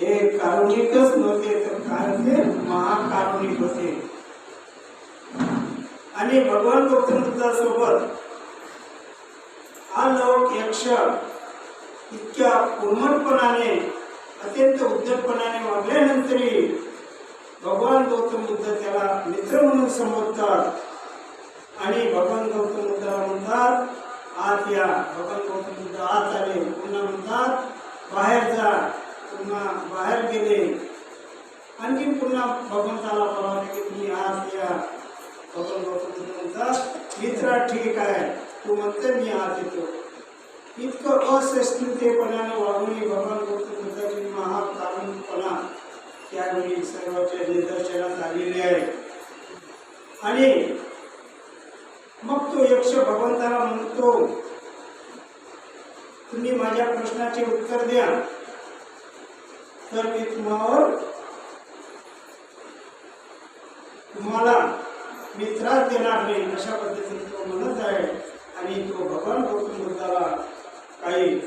हे कारुणिकच नव्हते तर कारण ते महाकारुणिक होते. आणि भगवान गौतम बुद्धासोबत हा लोक यक्ष इतक्या कोमलपणाने अत्यंत उद्धटपणाने वागल्यानंतरही भगवान गौतम बुद्ध त्याला मित्र म्हणून संबोधतात. आणि भगवान गौतम बुद्धाला म्हणतात आत या. भगवान गौतम बुद्ध आत आले. पुन्हा म्हणतात बाहेर जा. पुन्हा बाहेर गेले. आणखी पुन्हा भगवंताला बोलावले की तुम्ही आज या भगवंत म्हणतात मित्रा ठीक आहे. तू म्हणते मी आत येतो. इतकं असहिष्णुतेपणाने वागून भगवान गौतम बुद्धाची महाकारणपणा त्यावेळी सर्वांच्या निदर्शनात आलेले आहे. आणि मग तो यक्ष भगवंताला म्हणतो तुम्ही माझ्या प्रश्नाचे उत्तर द्या. तर मी तुम्हावर तुम्हाला मी त्रास देणार नाही अशा पद्धतीने तो म्हणत आहे. आणि तो भगवान गौतम बुद्धाला काही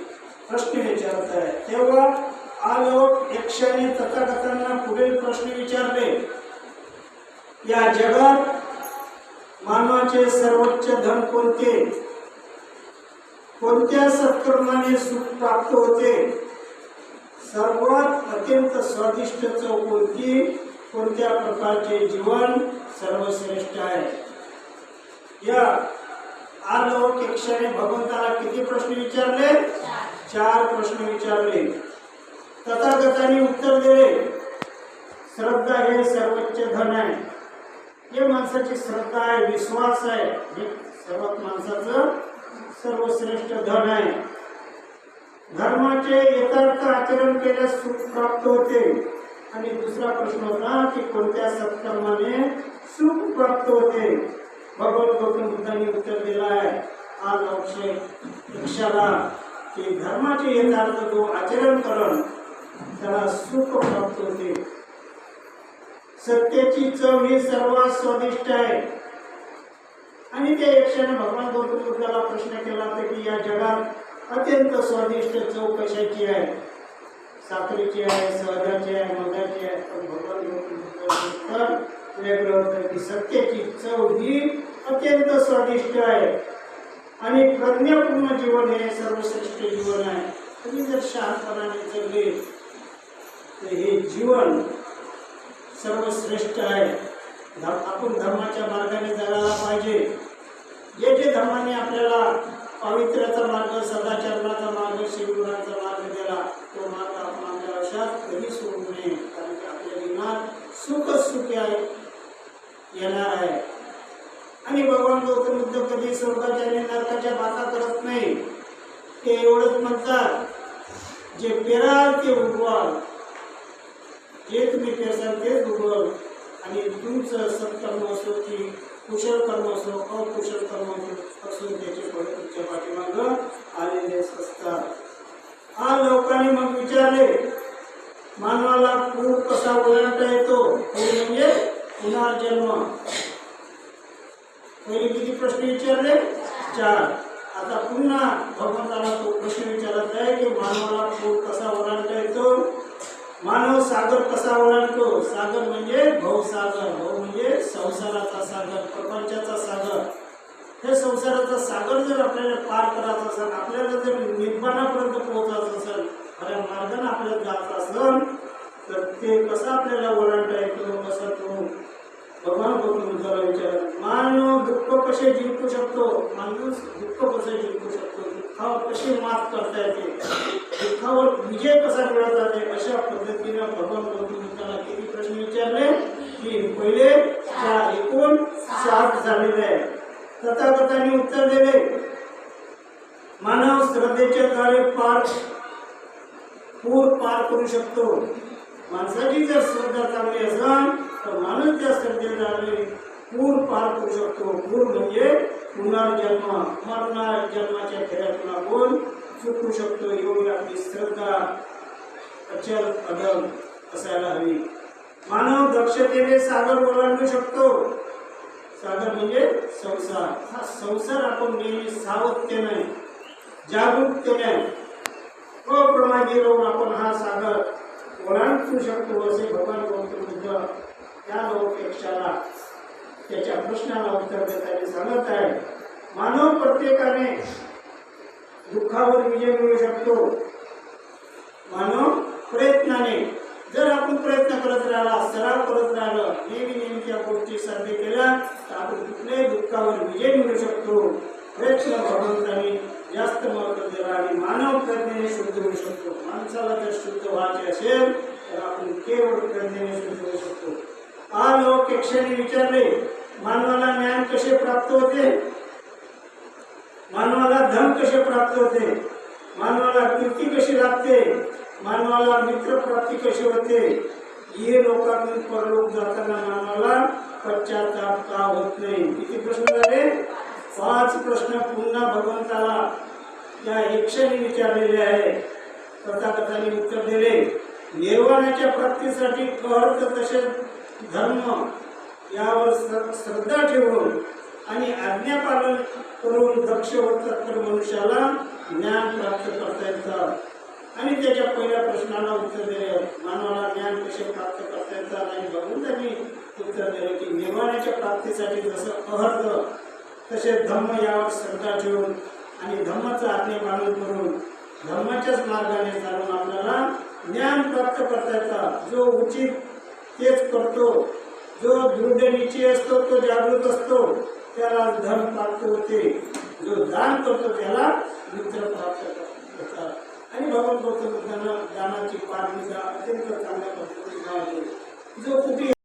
प्रश्न विचारत आहे. तेव्हा आलोक यक्षाने तथागतांना पुढील प्रश्न विचारले. या जगात मानवाचे सर्वोच्च धन कोणते? कोणत्या सत्कर्माने सुख प्राप्त होते? सर्वात अत्यंत स्वादिष्ट चव कोणती? कोणत्या प्रकारचे जीवन सर्वश्रेष्ठ आहे? या आलोक यक्षाने भगवंताला किती प्रश्न विचारले? चार प्रश्न विचारले. तथागतांनी उत्तर दिले श्रद्धा हे सर्वोच्च धन आहे. हे माणसाची श्रद्धा आहे विश्वास आहे. हे सर्वात माणसाचं सर्वश्रेष्ठ धन आहे. धर्माचे यथार्थ आचरण केल्यास सुख प्राप्त होते. आणि दुसरा प्रश्न होता की कोणत्या सत्कर्माने सुख प्राप्त होते? भगवान गौतम बुद्धांनी उत्तर दिलं आहे. आज अक्षय वृक्षाला की धर्माचे यथार्थ जो आचरण करण त्याला सुख प्राप्त होते. सत्याची चव ही सर्वात स्वादिष्ट आहे. आणि त्या यक्षाने भगवान गौतम बुद्धाला प्रश्न केला होता की या जगात अत्यंत स्वादिष्ट चव कशाची आहे. साखरेची आहे सहजाची आहे मधाची आहे. पण भगवान गौतम वेगळं की सत्याची चव ही अत्यंत स्वादिष्ट आहे. आणि प्रज्ञापूर्ण जीवन हे सर्वश्रेष्ठ जीवन आहे. तुम्ही जर शहाणपणाने जगले तर हे जीवन सर्वश्रेष्ठ आहे. आपण धर्माच्या मार्गाने जगायला पाहिजे. जे जे धर्माने आपल्याला पावित्र्याचा मार्ग सदाचरणाचा मार्ग शिवगुणाचा मार्ग दिला तो मार्ग आपण आपल्या आयुष्यात कधी सोडू नये? कारण की आपल्या जीवनात सुखच सुखी आहे येणार आहे. आणि भगवान गौतम बुद्ध कधी स्वर्गाच्या आणि नरकाच्या बाता करत नाही. ते एवढंच म्हणतात जे पेराल ते उगवाल. जे तुम्ही पेरसाल तेच उगवाल. आणि तुमचं सत्कर्म असो की कुशल कर्म असो अकुशल कर्म असो त्याचे फळ तुमच्या पाठीमागं आलेले असतात हा लोकांनी मग विचारले मानवाला पूर कसा ओलांडता येतो पूर म्हणजे पुनर्जन्म पहिले किती प्रश्न विचारले? चार. आता पुन्हा भगवंताला तो प्रश्न विचारत आहे की मानवाला पूर कसा ओलांडता येतो मानव सागर कसा ओलांडतो? सागर म्हणजे भवसागर भव म्हणजे संसाराचा सागर प्रपंचाचा सागर. हे संसाराचा सागर जर आपल्याला पार करायचा असेल आपल्याला जर निर्माणापर्यंत पोहोचायचं असेल खऱ्या मार्गाने आपल्याला जायचं असेल तर ते कसं आपल्याला ओलांडता भगवान गौतम बुद्धाला विचार मानव दुःख कसे जिंकू शकतो? माणूस दुःख कसे जिंकू शकतो? दुःखावर कसे मात करता येते? दुःखावर विजय कसा मिळवता येते? अशा पद्धतीने भगवान गौतम बुद्धाला किती प्रश्न विचारले? की पहिले चार एकूण सात झालेले आहे तथाकथाने उत्तर दिले. मानव श्रद्धेच्या द्वारे पार पूर पार करू शकतो. माणसाची जर श्रद्धा चांगली असेल तर माणूस त्या श्रद्धेद्वारे पूर पार करू शकतो. पूर म्हणजे पुनर्जन्म मरणार जन्माच्या खेळातून आपण चुकू शकतो. एवढी आपली श्रद्धा अचल अदल असायला हवी. मानव दक्षतेने सागर ओलांडू शकतो. सागर म्हणजे संसार. हा संसार आपण नेहमी सावधतेने जागरूकतेने अप्रमादी राहून आपण हा सागर ओलांडू शकतो असे भगवान गौतम बुद्ध त्या लोकपेक्षाला त्याच्या प्रश्नाला उत्तर देताना सांगत आहे मानव प्रत्येकाने दुःखावर विजय मिळू शकतो. मानव प्रयत्नाने जर आपण प्रयत्न करत राहिला सराव करत राहिलं नेहमी त्या गोष्टी साध्य केल्या तर आपण कुठल्याही दुःखावर विजय मिळू शकतो. प्रयत्न भगवंतांनी जास्त महत्त्व दिला आणि मानव प्रज्ञेने शुद्ध होऊ शकतो. माणसाला जर शुद्ध व्हायचे असेल तर आपण केवळ प्रज्ञेने शुद्ध होऊ शकतो. हा लोक क्षणी विचारले मानवाला ज्ञान कसे प्राप्त होते? मानवाला धन कसे प्राप्त होते? मानवाला कीर्ती कशी लागते मानवाला मित्र प्राप्ती कशी होते? हे लोकांनी परलोक जाताना मानवाला पश्चाताप का होत नाही? किती प्रश्न झाले. पाच प्रश्न पुन्हा भगवंताला या एकशेने विचारलेले आहे तथाकथाने उत्तर दिले. निर्वाणाच्या प्राप्तीसाठी अर्थ तसेच धर्म यावर श्रद्धा ठेवून आणि आज्ञापालन करून दक्ष व तर मनुष्याला ज्ञान प्राप्त करता येतं. आणि त्याच्या पहिल्या प्रश्नाला उत्तर दिले. मानवाला ज्ञान कसे प्राप्त करता येतात आणि भगवंतांनी उत्तर दिले की निर्वाणाच्या प्राप्तीसाठी जसं अहर्थ तसे धम्म यावर श्रद्धा ठेवून आणि धम्माचं आज्ञापालन करून धर्माच्याच मार्गाने चालून आपल्याला ज्ञान प्राप्त करता जो उचित तेच करतो. जो दृढ निश्चय असतो तो जागृत असतो त्याला धन प्राप्त होते. जो दान करतो त्याला मित्र प्राप्त आणि भगवान गौतम बुद्धांना दानाची पारमिता अत्यंत चांगल्या पद्धतीने जो कुठे